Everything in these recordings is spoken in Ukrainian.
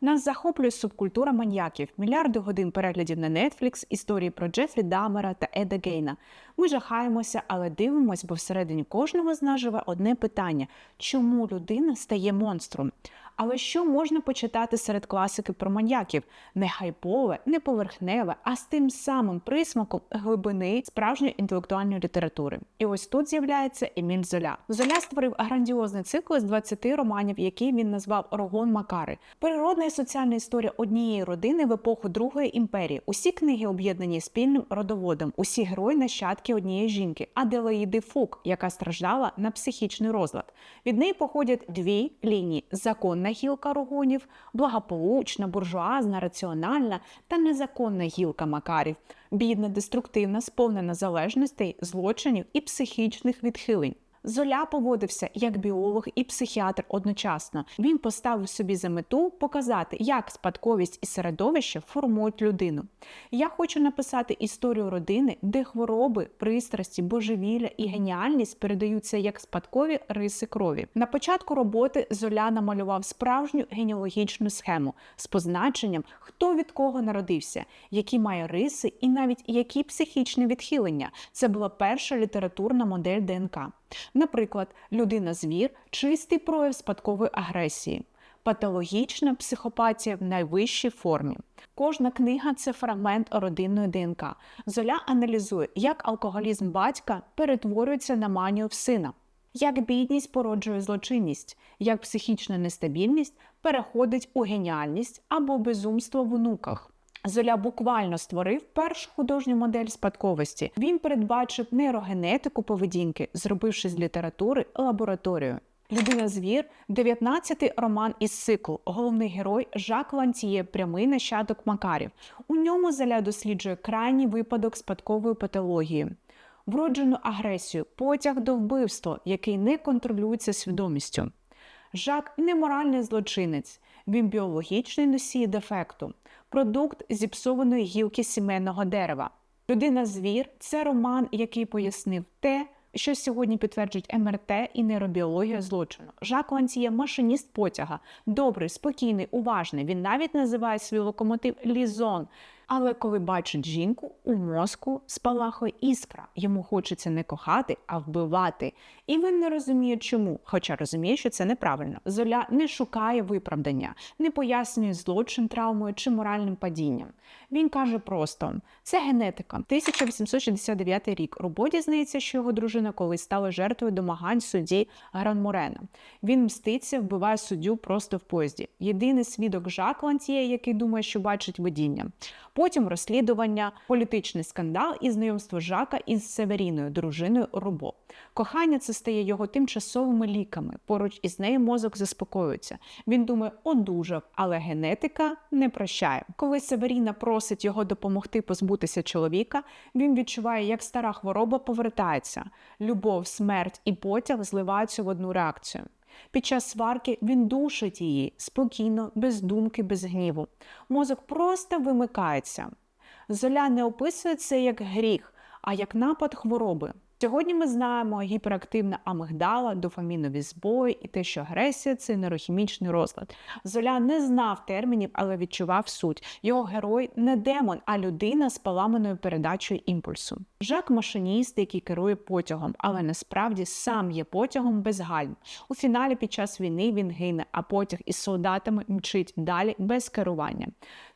Нас захоплює субкультура маньяків, мільярди годин переглядів на Netflix, історії про Джефрі Дамера та Еда Гейна. Ми жахаємося, але дивимось, бо всередині кожного з нас живе одне питання: чому людина стає монстром? Але що можна почитати серед класики про маньяків? Не хайпове, не поверхневе, а з тим самим присмаком глибини справжньої інтелектуальної літератури. І ось тут з'являється Еміль Золя. Золя створив грандіозний цикл з 20 романів, який він назвав Рогон Макари. Природна і соціальна історія однієї родини в епоху Другої імперії. Усі книги об'єднані спільним родоводом, усі герої нащадки однієї жінки, Аделаїди Фук, яка страждала на психічний розлад. Від неї походять дві лінії: законна гілка рогонів, благополучна, буржуазна, раціональна та незаконна гілка Макарів, бідна, деструктивна, сповнена залежностей, злочинів і психічних відхилень. Золя поводився як біолог і психіатр одночасно. Він поставив собі за мету показати, як спадковість і середовище формують людину. Я хочу написати історію родини, де хвороби, пристрасті, божевілля і геніальність передаються як спадкові риси крові. На початку роботи Золя намалював справжню генеалогічну схему з позначенням, хто від кого народився, які має риси і навіть які психічні відхилення. Це була перша літературна модель ДНК. Наприклад, людина-звір чистий прояв спадкової агресії, патологічна психопатія в найвищій формі. Кожна книга це фрагмент родинної ДНК. Золя аналізує, як алкоголізм батька перетворюється на манію в сина, як бідність породжує злочинність, як психічна нестабільність переходить у геніальність або безумство в онуках. Золя буквально створив першу художню модель спадковості. Він передбачив нейрогенетику поведінки, зробивши з літератури лабораторію. Людина-звір, 19-й роман із циклу. Головний герой Жак Лантіє, прямий нащадок Макарів. У ньому Золя досліджує крайній випадок спадкової патології, вроджену агресію, потяг до вбивства, який не контролюється свідомістю. Жак не моральний злочинець, він біологічний носій дефекту, продукт зіпсованої гілки сімейного дерева. Людина-звір це роман, який пояснив те, що сьогодні підтверджують МРТ і нейробіологія злочину. Жак Лансіє – машиніст потяга, добрий, спокійний, уважний. Він навіть називає свій локомотив Лізон. Але коли бачить жінку, у мозку спалахує іскра. Йому хочеться не кохати, а вбивати. І він не розуміє, чому, хоча розуміє, що це неправильно. Золя не шукає виправдання, не пояснює злочин травмою чи моральним падінням. Він каже просто: це генетика. 1869 рік. Роботі здається, що його дружина колись стала жертвою домагань судді Гранморена. Він мститься, вбиває суддю просто в поїзді. Єдиний свідок Жак Лантіє, який думає, що бачить видіння. Потім розслідування, політичний скандал і знайомство Жака із Северіною, дружиною Робо. Кохання це стає його тимчасовими ліками. Поруч із нею мозок заспокоюється. Він думає, одужав, але генетика не прощає. Коли Северіна просить його допомогти позбутися чоловіка, він відчуває, як стара хвороба повертається. Любов, смерть і потяг зливаються в одну реакцію. Під час сварки він душить її спокійно, без думки, без гніву. Мозок просто вимикається. Золя не описує це як гріх, а як напад хвороби. Сьогодні ми знаємо гіперактивна амигдала, дофамінові збої і те, що агресія це нейрохімічний розлад. Золя не знав термінів, але відчував суть. Його герой не демон, а людина з поламаною передачею імпульсу. Жак машиніст, який керує потягом, але насправді сам є потягом без гальм. У фіналі під час війни він гине, а потяг із солдатами мчить далі без керування.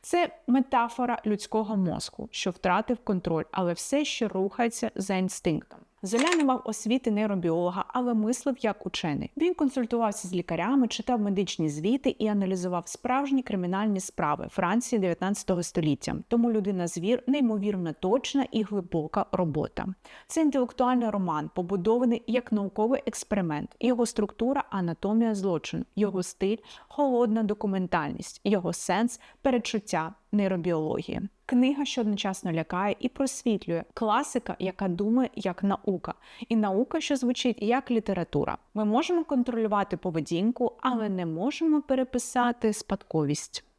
Це метафора людського мозку, що втратив контроль, але все ще рухається за інстинктом. Золя не мав освіти нейробіолога, але мислив як учений. Він консультувався з лікарями, читав медичні звіти і аналізував справжні кримінальні справи Франції 19 століття. Тому людина звір неймовірно точна і глибока робота. Це інтелектуальний роман, побудований як науковий експеримент. Його структура анатомія злочину, його стиль холодна документальність, його сенс передчуття нейробіології. Книга, що одночасно лякає і просвітлює, класика, яка думає як наука, і наука, що звучить як література. Ми можемо контролювати поведінку, але не можемо переписати спадковість.